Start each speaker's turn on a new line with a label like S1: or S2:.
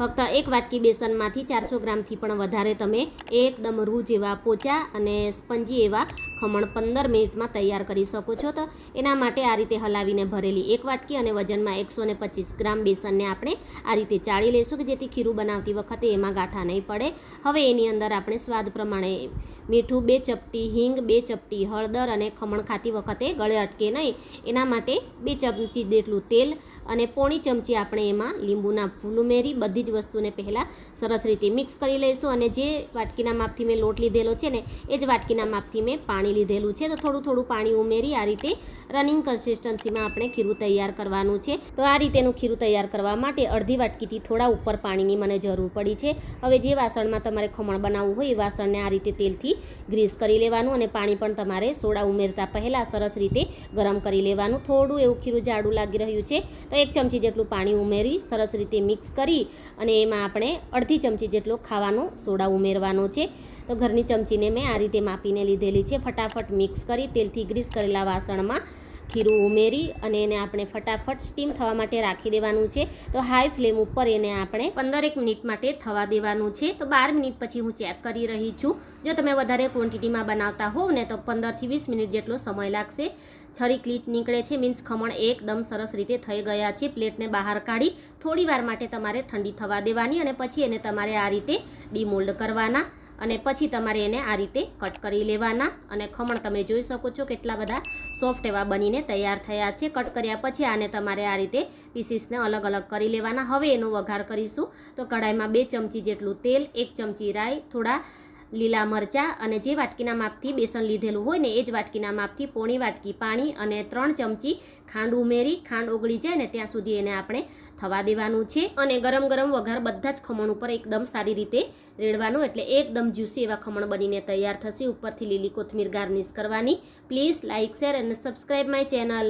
S1: ફક્ત એક વાટકી બેસનમાંથી ચારસો ગ્રામથી પણ વધારે તમે એકદમ રૂ જેવા પોચા અને સ્પંજી એવા ખમણ પંદર મિનિટમાં તૈયાર કરી શકો છો. તો એના માટે આ રીતે હલાવીને ભરેલી એક વાટકી અને વજનમાં એકસો પચીસ ગ્રામ બેસનને આપણે આ રીતે ચાળી લઈશું કે જેથી ખીરું બનાવતી વખતે એમાં ગાંઠા નહીં પડે. હવે એની અંદર આપણે સ્વાદ પ્રમાણે મીઠું, બે ચપટી હિંગ, બે ચપટી હળદર અને ખમણ ખાતી વખતે ગળે અટકે નહીં. એના માટે બે ચમચી જેટલું તેલ અને પોણી ચમચી આપણે એમાં લીંબુના ફૂલ ઉમેરી બધી જ વસ્તુને પહેલાં સરસ રીતે મિક્સ કરી લઈશું. અને જે વાટકીના માપથી મેં લોટ લીધેલો છે ને, એ જ વાટકીના માપથી મેં પાણી લીધેલું છે તો થોડું થોડું પાણી ઉમેરી આ રીતે રનિંગ કન્સિસ્ટન્સીમાં આપણે ખીરું તૈયાર કરવાનું છે. તો આ રીતેનું ખીરું તૈયાર કરવા માટે અડધી વાટકીથી થોડા ઉપર પાણીની મને જરૂર પડી છે. હવે જે વાસણમાં તમારે ખમણ બનાવવું હોય એ વાસણને આ રીતે તેલથી ગ્રીસ કરી લેવાનું અને પાણી પણ તમારે સોડા ઉમેરતા પહેલાં સરસ રીતે ગરમ કરી લેવાનું. થોડું એવું ખીરું જાડું લાગી રહ્યું છે તો એક ચમચી જેટલું પાણી ઉમેરી સરસ રીતે મિક્સ કરી અને એમાં આપણે અડધી ચમચી જેટલો ખાવાનો સોડા ઉમેરવાનો છે. તો ઘરની ચમચીને મેં આ રીતે માપીને લીધેલી છે. ફટાફટ મિક્સ કરી તેલથી ગ્રીસ કરેલા વાસણમાં ખીરું ઉમેરી અને એને આપણે ફટાફટ સ્ટીમ થવા માટે રાખી દેવાનું છે. તો હાઈ ફ્લેમ ઉપર એને આપણે પંદરેક મિનિટ માટે થવા દેવાનું છે. તો બાર મિનિટ પછી હું ચેક કરી રહી છું. જો તમે વધારે ક્વોન્ટિટીમાં બનાવતા હોવ ને તો પંદરથી વીસ મિનિટ જેટલો સમય લાગશે. છરી ક્લીટ નીકળે છે મીન્સ ખમણ એકદમ સરસ રીતે થઈ ગયા છે. પ્લેટને બહાર કાઢી થોડી વાર માટે તમારે ઠંડી થવા દેવાની અને પછી એને તમારે આ રીતે ડીમોલ્ડ કરવાના. અને પછી તમારે એને આ રીતે કટ કરી લેવાના અને ખમણ તમે જોઈ શકો છો કેટલા બધા સોફ્ટ એવા બનીને તૈયાર થયા છે. કટ કર્યા પછી આને તમારે આ રીતે પીસીસને અલગ અલગ કરી લેવાના. હવે એનો વઘાર કરીશું. તો કઢાઈમાં બે ચમચી જેટલું તેલ, એક ચમચી રાઈ, થોડા લીલા મરચાં અને જે વાટકીના માપથી બેસન લીધેલું હોય ને એ જ વાટકીના માપથી પોણી, વાટકી પાણી અને ત્રણ ચમચી ખાંડ ઉમેરી, ખાંડ ઓગળી જાય ને ત્યાં સુધી એને આપણે થવા દેવાનું છે. અને ગરમ ગરમ વઘાર બધા જ ખમણ ઉપર એકદમ સારી રીતે રેડવાનું, એટલે એકદમ જ્યુસી એવા ખમણ બનીને તૈયાર થશે ઉપરથી લીલી કોથમીર ગાર્નિશ કરવાની. પ્લીઝ લાઇક શેર અને સબસ્ક્રાઈબ માય ચેનલ.